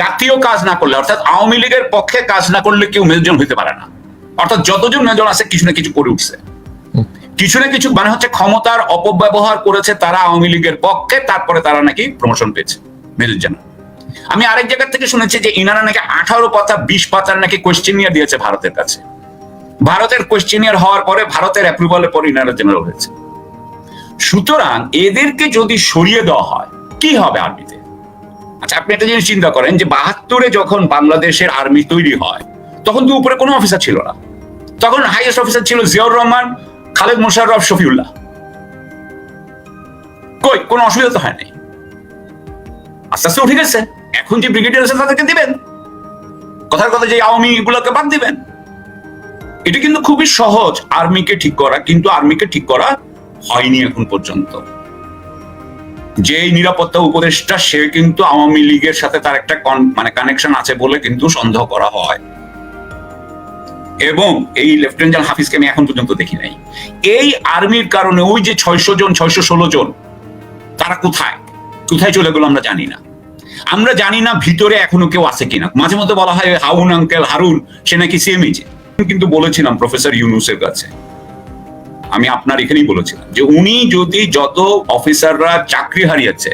জাতীয় কাজ না করলে, অর্থাৎ আওয়ামী লীগের পক্ষে কাজ না করলে কেউ মেজর হইতে পারে না। অর্থাৎ যতজন মেজর আছে, কিছু না কিছু করে উঠছে। কিছু না কিছু মানে হচ্ছে ক্ষমতার অপব্যবহার করেছে তারা আওয়ামী লীগের পক্ষে, তারপরে তারা নাকি প্রমোশন পেয়েছে মেজর জেনারেল আমি আরেক জায়গা থেকে শুনেছি যে ইনারা নাকি আঠারো পাতা, বিশ পাতার নাকি কোয়েশ্চেনিয়ার দিয়েছে ভারতের কাছে। ভারতের কোয়েশ্চেনিয়ার হওয়ার পরে ভারতের অ্যাপ্রুভালের পরে ইনারা জেনারেল হয়েছে। সুতরাং এদেরকে যদি সরিয়ে দেওয়া হয়, কি হবে আর্মিতে আচ্ছা আপনি একটা জিনিস চিন্তা করেন যে বাহাত্তরে যখন বাংলাদেশের আর্মি তৈরি হয়, তখন তো উপরে কোনো অফিসার ছিল না। তখন হাইয়েস্ট অফিসার ছিল জিয়াউর রহমান, খালেদ মোশাররফ, শফিউল্লাহ। কই, কোনো অসুবিধা তো হয় নাই। আস্তে আস্তে উঠে গেছে এখন যে ব্রিগেডিয়ার আছে তাদেরকে দিবেন। কথার কথা যে আওয়ামী গুলোকে বাদ দিবেন। এটা কিন্তু খুবই সহজ। আর্মিকে ঠিক করা, কিন্তু আর্মিকে ঠিক করা হয়নি এখন পর্যন্ত। যে নিরাপত্তা উপদেষ্টা, সে কিন্তু আওয়ামী লীগের সাথে তার একটা মানে কানেকশন আছে বলে কিন্তু সন্দেহ করা হয়। এবং এই লেফটেন্যান্ট জেনারেল হাফিজকে আমি এখন পর্যন্ত দেখি নাই। এই আর্মির কারণে ওই যে ছয়শো জন, ছয়শো ষোলো জন, তারা কোথায়? কোথায় চলে গেলো আমরা জানি না। আমরা জানি না ভিতরে এখনও কেউ আছে কিনা। মাঝে মধ্যে বলা হয় হাউন আঙ্কেল হারুন, সে নাকি সিএমএইচে কিন্তু বলেছিলাম প্রফেসর ইউনুসের কাছে। আমি আপনার এখানেই বলেছিলাম যে উনি যদি যত অফিসাররা চাকরি হারিয়েছে,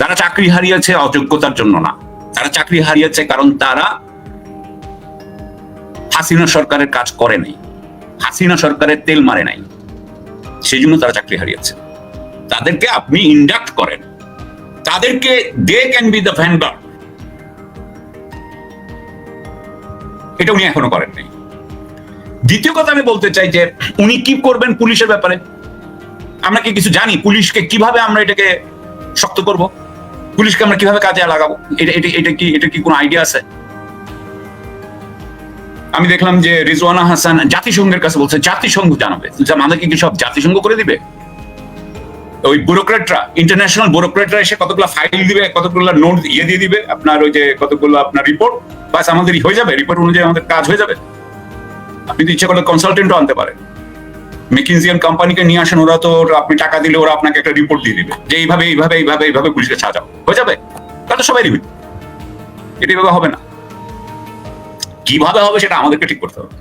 তারা চাকরি হারিয়েছে অযোগ্যতার জন্য না। তারা চাকরি হারিয়েছে কারণ তারা হাসিনা সরকারের কাজ করে নাই, হাসিনা সরকারের তেল মারে নাই সেই জন্য তারা চাকরি হারিয়েছে। তাদেরকে আপনি ইন্ডাক্ট করেন। তাদেরকে they can be the vanguard এটা উনি এখনও করেন নাই দ্বিতীয় কথা আমি বলতে চাই যে উনি কি করবেন পুলিশের ব্যাপারে? আমরা কি কিছু জানি? পুলিশকে কীভাবে আমরা এটাকে শক্ত করব? পুলিশকে আমরা কীভাবে কাজে লাগাবো? এটা এটা কি এটা কি কোনো আইডিয়া আছে? আমি দেখলাম যে রিজওয়ানা হাসান জাতিসংঘের কাছে বলছে, জাতিসংঘ জানাবে। আমাদেরকে কি সব জাতিসংঘ করে দিবে? ওই ব্যুরোক্রেটরা ইন্টারন্যাশনাল ব্যুরোক্রেটরা এসে কতগুলো ফাইল দিবে, কতগুলো নোট ইয়ে দিয়ে দিবে, আপনার ওই যে কতগুলো আপনার রিপোর্ট বাস আমাদের হয়ে যাবে। রিপোর্ট অনুযায়ী আমাদের কাজ হয়ে যাবে। আপনি তো ইচ্ছা করলে কনসালটেন্টও আনতে পারেন মেকিনজিয়ান কোম্পানিকে নিয়ে আসেন, ওরা তো আপনি টাকা দিলে ওরা আপনাকে একটা রিপোর্ট দিয়ে দিবে, যে এইভাবে এইভাবে এইভাবে এইভাবে পুলিশকে সাজাও হয়ে যাবে? তাহলে সবাই দিবে এটা এইভাবে হবে না। কীভাবে হবে সেটা আমাদেরকে ঠিক করতে হবে।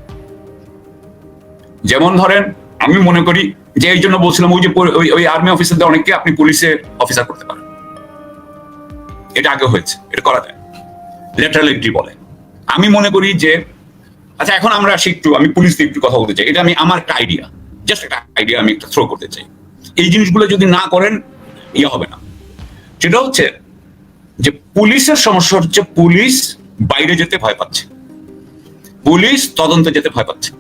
যেমন ধরেন, আমি মনে করি যে এই জন্য বলছিলাম, ওই যে ওই ওই আর্মি অফিসারদের অনেককে আপনি পুলিশে অফিসার করতে পারেন। এটা আগে হয়েছে, এটা করা যায়। লেটারাল এন্ট্রি বলে। আমি মনে করি যে আচ্ছা এখন আমরা আসি একটু, আমি পুলিশ দিয়ে একটু কথা বলতে চাই। এটা আমি, আমার একটা আইডিয়া জাস্ট একটা আইডিয়া আমি একটা থ্রো করতে চাই। এই জিনিসগুলো যদি না করেন ইয়ে হবে না। সেটা হচ্ছে যে পুলিশের সমস্যা হচ্ছে পুলিশ বাইরে যেতে ভয় পাচ্ছে। পুলিশ তদন্তে যেতে ভয় পাচ্ছে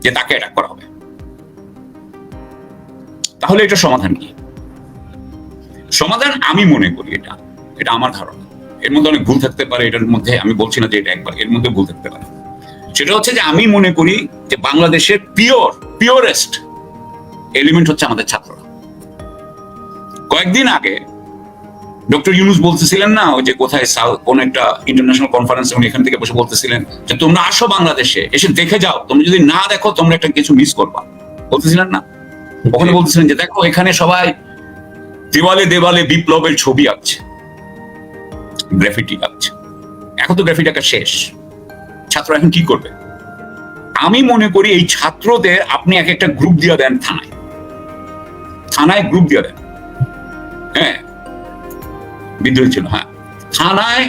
যে তাকে অ্যাটাক করা হবে। তাহলে এটা সমাধান কি? সমাধান আমি মনে করি এটা। এটা আমার ধারণা। এর মধ্যে অনেক ভুল থাকতে পারে, এটার মধ্যে আমি বলছি না যে এটা একবার, এর মধ্যে ভুল থাকতে পারে। সেটা হচ্ছে যে আমি মনে করি যে বাংলাদেশের পিওর, পিওরেস্ট এলিমেন্ট হচ্ছে আমাদের ছাত্ররা। কয়েকদিন আগে ডক্টর ইউনুস বলতেছিলেন না, ওই যে কোথায় সাউথ, কোন একটা ইন্টারন্যাশনাল কনফারেন্সে উনি এখান থেকে বসে বলতেছিলেন যে তোমরা আসো বাংলাদেশে, এসে দেখে যাও, তোমরা যদি না দেখো, তোমরা একটা কিছু মিস করবা। বলতেছিলেন না? ওখানে বলতেছিলেন যে দেখো, এখানে সবাই দেওয়ালে দেওয়ালে বিপ্লবের ছবি আঁকছে গ্রাফিটি আঁকছে। এখন তো গ্রাফিটি আঁকা শেষ। ছাত্র এখন কি করবে? আমি মনে করি এই ছাত্রদের আপনি এক একটা গ্রুপ দিয়ে দেন থানায়। থানায় গ্রুপ দিয়ে দেন। হ্যাঁ? বিদ্রোহী ছিল হ্যাঁ। থানায়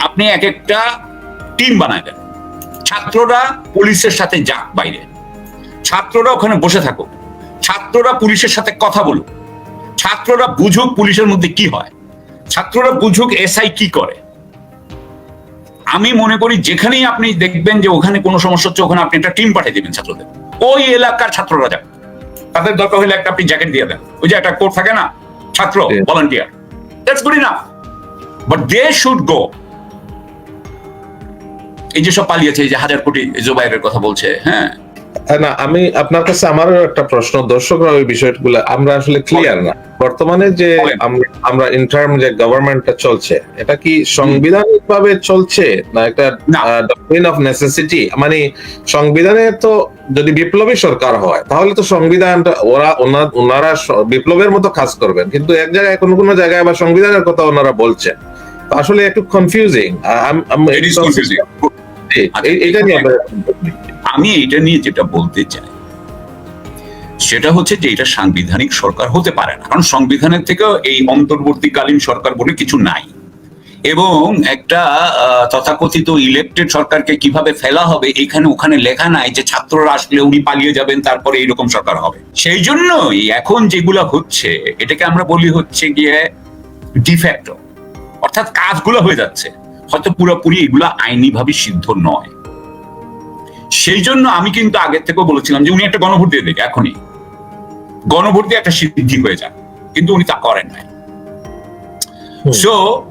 আপনি এক একটা টিম বানায় দেন। ছাত্ররা পুলিশের সাথে যাক বাইরে। ছাত্ররা ওখানে বসে থাকুক। ছাত্ররা পুলিশের সাথে কথা বলুক। ছাত্ররা বুঝুক পুলিশের মধ্যে কি হয়। ছাত্ররা বুঝুক এসআই কি করে। আমি মনে করি যেখানেই আপনি দেখবেন যে ওখানে কোনো সমস্যা হচ্ছে ওখানে আপনি একটা টিম পাঠিয়ে দেবেন ছাত্রদের। ওই এলাকার ছাত্ররা যাবে। তাদের দরকার হলে একটা আপনি জ্যাকেট দিয়ে দেন। ওই যে একটা কোর্ট থাকে না? ছাত্র. Volunteer that's good enough but they should go এই যে সব পালিয়েছে এই যে হাজার কোটি জোবাইরের কথা বলছে হ্যাঁ, না আমি আপনার কাছে আমারও একটা প্রশ্ন। দর্শকরা ওই বিষয়গুলো আমরা আসলে ক্লিয়ার না। বর্তমানে যে আমরা- ইন্টার্ম যে গভর্নমেন্টটা চলছে এটা কি সাংবিধানিক ভাবে চলছে? না একটা। ডক্ট্রিন অফ নেসেসিটি মানে সংবিধানে তো যদি বিপ্লবী সরকার হয় তাহলে তো সংবিধানটা ওরা ওনারা বিপ্লবের মতো কাজ করবেন। কিন্তু এক জায়গায় কোনো কোনো জায়গায় আবার সংবিধানের কথা ওনারা বলছেন। আসলে একটু কনফিউজিং নিয়ে আমি এটা নিয়ে যেটা বলতে চাই সেটা হচ্ছে যে এটা সাংবিধানিক সরকার হতে পারে না। কারণ সংবিধানের থেকেও এই অন্তর্বর্তীকালীন সরকার বলে কিছু নাই। এবং একটা তথাকথিত ইলেকটেড সরকারকে কীভাবে ফেলা হবে এখানে ওখানে লেখা নাই যে ছাত্ররা আসলে উনি পালিয়ে যাবেন তারপরে এইরকম সরকার হবে। সেই জন্যই এখন যেগুলো হচ্ছে এটাকে আমরা বলি হচ্ছে গিয়ে ডিফ্যাক্টো অর্থাৎ কাজগুলো হয়ে যাচ্ছে। হয়তো পুরোপুরি এগুলো আইনিভাবে সিদ্ধ নয়। সেই জন্য আমি কিন্তু আগের থেকেও বলেছিলাম যে উনি একটা গণভোট দিয়ে দেবে এখনই। গণভোট দিয়ে একটা সিদ্ধি হয়ে যাক কিন্তু উনি তা করেন নাই। সো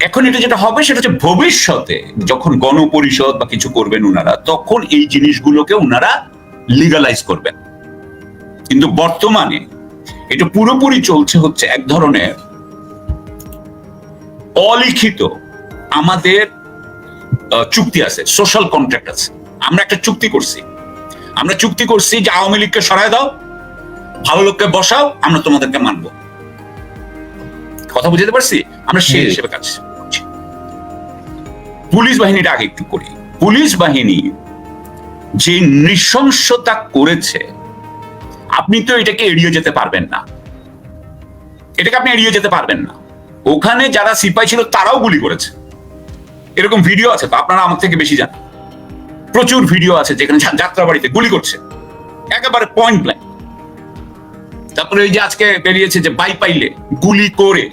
এখন এটা যেটা হবে সেটা হচ্ছে ভবিষ্যতে যখন গণপরিষদ বা কিছু করবেন উনারা তখন এই জিনিসগুলোকে উনারা লিগালাইজ করবেন। কিন্তু বর্তমানে এটা পুরোপুরি চলছে হচ্ছে এক ধরনের অলিখিত আমাদের চুক্তি আছে সোশ্যাল কন্ট্রাক্ট আছে। আমরা একটা চুক্তি করছি। আমরা চুক্তি করছি যে আওয়ামী লীগকে সরায় দাও ভালো লোককে বসাও আমরা তোমাদেরকে মানবো। কথা বুঝতে পারছি? আমরা সেই হিসেবে কাজ করছি। পুলিশ বাহিনীটা আগে একটু করি। পুলিশ বাহিনী যে নৃশংসতা করেছে আপনি তো এটাকে এড়িয়ে যেতে পারবেন না। এটাকে আপনি এড়িয়ে যেতে পারবেন না। ওখানে যারা সিপাই ছিল তারাও গুলি করেছে। এরকম ভিডিও আছে তো আপনারা আমার থেকে বেশি জানেন। প্রচুর ভিডিও আছে যেখানে যা- যাত্রাবাড়িতে গুলি করছে। একেবারে পয়েন্ট ব্ল্যাঙ্ক তারপরে এই যে আজকে বেরিয়েছে যে বাই পাইলে গুলি করে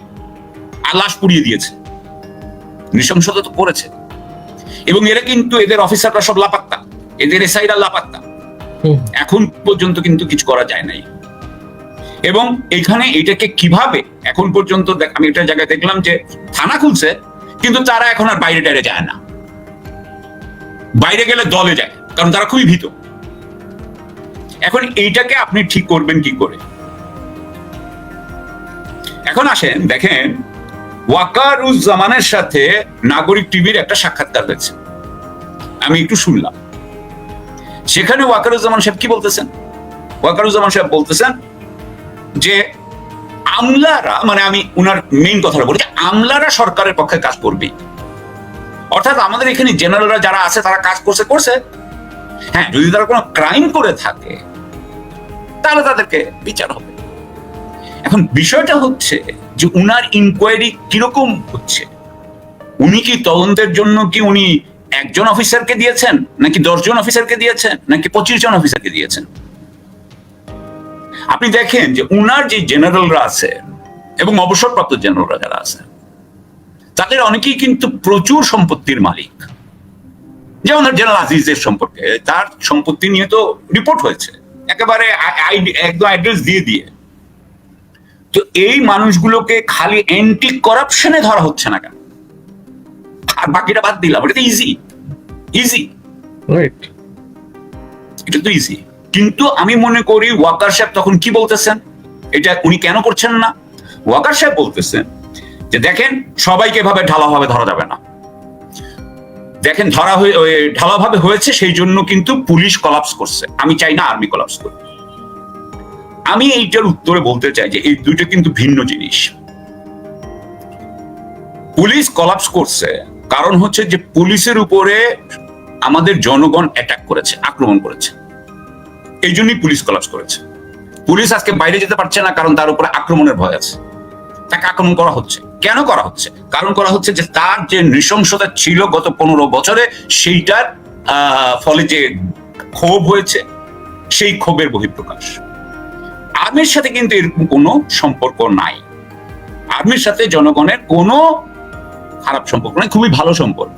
আর লাশ পুড়িয়ে দিয়েছে। নৃশংসতা তো করেছে। এবং এরা কিন্তু এদের অফিসাররা সব লাপাত্তা। এদের এসআইরা লাপাত্তা। এখন পর্যন্ত কিন্তু কিছু করা যায় নাই। এবং এখানে এটাকে কীভাবে এখন পর্যন্ত দেখ- আমি একটা জায়গায় দেখলাম যে থানা খুলছে কিন্তু তারা এখন আর বাইরে টাইরে যায় না। বাইরে গেলে দলে যায়, কারণ তারা খুবই ভীত। এখন এইটাকে আপনি ঠিক করবেন কি করে? এখন আসেন, দেখেন, ওয়াকারুজ্জামানের সাথে নাগরিক টিভির একটা সাক্ষাৎকার হয়েছে। আমি একটু শুনলাম। সেখানে ওয়াকারুজ্জামান সাহেব কি বলতেছেন? ওয়াকারুজ্জামান সাহেব বলতেছেন যে আমলারা মানে আমি উনার মেইন কথাটা বলি আমলারা সরকারের পক্ষে কাজ করবে। অর্থাৎ আমাদের এখানে জেনারেলরা যারা আছে, তারা কাজ করছে করছে। হ্যাঁ যদি তারা কোনো ক্রাইম করে থাকে, তাহলে তাদেরকে বিচার হবে। এখন বিষয়টা হচ্ছে যে, উনার ইনকোয়ারি কীরকম হচ্ছে? উনি কি তদন্তের জন্য কি উনি একজন অফিসারকে দিয়েছেন, নাকি দশজন অফিসারকে দিয়েছেন, নাকি পঁচিশ জন অফিসারকে দিয়েছেন? আপনি দেখেন যে উনার যে জেনারেলরা আছে এবং অবসরপ্রাপ্ত জেনারেলরা যারা আছে তাদের অনেকেই কিন্তু প্রচুর সম্পত্তির মালিক। যেমন জেনারেল আজিজের সম্পর্কে তার সম্পত্তি নিয়ে তো রিপোর্ট হয়েছে। একেবারে একদম অ্যাড্রেস দিয়ে দিয়ে। তো এই মানুষগুলোকে খালি অ্যান্টি করাপশনে ধরা হচ্ছে না কেন? আর বাকিটা বাদ দিলাম এটা তো ইজি ইজি রাইট এটা তো ইজি কিন্তু আমি মনে করি ওয়াকার সাহেব তখন কি বলতেছেন? এটা উনি কেন করছেন না? ওয়াকার সাহেব বলতেছেন যে দেখেন, সবাইকে এভাবে ঢালাভাবে ধরা যাবে না। দেখেন, ধরা হয়ে ঢালাভাবে হয়েছে, সেই জন্য কিন্তু পুলিশ কলাপস করছে। আমি চাই না আর্মি কলাপস করবে আমি এইটার উত্তরে বলতে চাই যে এই দুইটা কিন্তু ভিন্ন জিনিস। পুলিশ কলাপস করছে, কারণ হচ্ছে যে পুলিশের উপরে আমাদের জনগণ অ্যাটাক করেছে, আক্রমণ করেছে। এই জন্যই পুলিশ কলাপস করেছে। পুলিশ আজকে বাইরে যেতে পারছে না, কারণ তার উপরে আক্রমণের ভয় আছে। তাকে আক্রমণ করা হচ্ছে। কেন করা হচ্ছে? কারণ করা হচ্ছে যে তার যে নৃশংসতা ছিল গত পনেরো বছরে, সেইটার ফলে যে ক্ষোভ হয়েছে, সেই ক্ষোভের বহিঃপ্রকাশ। আর্মির সাথে কিন্তু এরকম কোনো সম্পর্ক নাই। আর্মির সাথে জনগণের কোনো খারাপ সম্পর্ক নাই, খুবই ভালো সম্পর্ক।